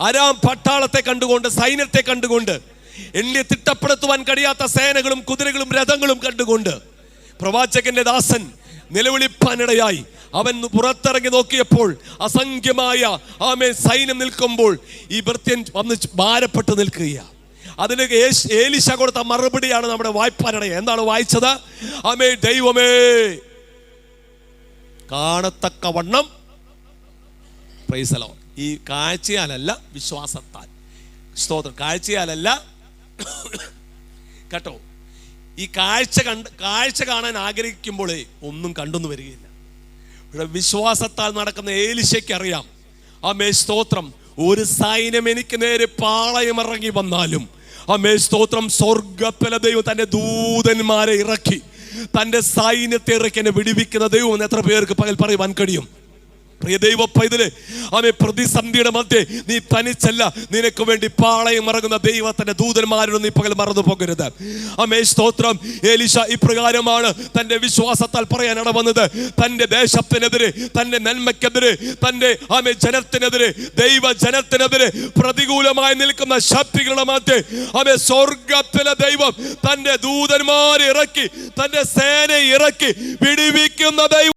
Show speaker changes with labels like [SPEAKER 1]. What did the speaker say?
[SPEAKER 1] അരാം പട്ടാളത്തെ കണ്ടുകൊണ്ട് സൈന്യത്തെ കണ്ടുകൊണ്ട് എണ്ണി തിട്ടപ്പെടുത്തുവാൻ കഴിയാത്ത സേനകളും കുതിരകളും രഥങ്ങളും കണ്ടുകൊണ്ട് പ്രവാചകന്റെ ദാസൻ നിലവിളിപ്പാനിടയായി അവൻ പുറത്തിറങ്ങി നോക്കിയപ്പോൾ അസംഖ്യമായ ആമേ സൈന്യം നിൽക്കുമ്പോൾ ഈ ഭൃത്യൻ വന്ന് ഭാരപ്പെട്ട് നിൽക്കുക അതിന് ഏലിശ കൊടുത്ത മറുപടിയാണ് നമ്മുടെ വായ്പാനിടയ എന്താണ് വായിച്ചത്? ആമേ ദൈവമേ. കാണത്തക്കവണ്ണം. പ്രൈസലോ ഈ കാഴ്ചയാലല്ല വിശ്വാസത്താൽ. സ്തോത്രം. കാഴ്ചയാലല്ല കേട്ടോ. ഈ കാഴ്ച കണ്ട് കാഴ്ച കാണാൻ ആഗ്രഹിക്കുമ്പോഴേ ഒന്നും കണ്ടൊന്നും വരികയില്ല. ഇവിടെ വിശ്വാസത്താൽ നടക്കുന്ന ഏലിശയ്ക്ക് അറിയാം. അമേ സ്തോത്രം. ഒരു സൈന്യം എനിക്ക് നേരെ പാളയം ഇറങ്ങി വന്നാലും അമേ സ്തോത്രം സ്വർഗപ്പല ദൈവം തന്റെ ദൂതന്മാരെ ഇറക്കി തന്റെ സൈന്യത്തെ ഇറക്കി എന്നെ വിടിവിക്കുന്ന ദൈവം എത്ര പേർക്ക് പകൽ പറയുവാൻ കഴിയും? പ്രിയ ദൈവ പൈതൽ അവൻ പ്രതിസന്ധിയുടെ മധ്യേ നീ തനിച്ചല്ല. നിനക്ക് വേണ്ടി പാളയം ഇറങ്ങുന്ന ദൈവത്തിന്റെ ദൂതന്മാരോട് നീ പകൽ മറന്നു പോകരുത്. അമേ സ്തോത്രം. ഏലിഷ ഇപ്രകാരമാണ് തന്റെ വിശ്വാസത്താൽ പറയാൻ ഇടവന്നത്. തന്റെ ദേശത്തിനെതിരെ തന്റെ നന്മയ്ക്കെതിരെ തന്റെ ആമേ ജനത്തിനെതിരെ ദൈവ ജനത്തിനെതിരെ പ്രതികൂലമായി നിൽക്കുന്ന ശക്തികളുടെ മധ്യേ ആമേ സ്വർഗത്തിലെ ദൈവം തന്റെ ദൂതന്മാരെ ഇറക്കി തന്റെ സേനയെ ഇറക്കി വിടിവിക്കുന്ന ദൈവം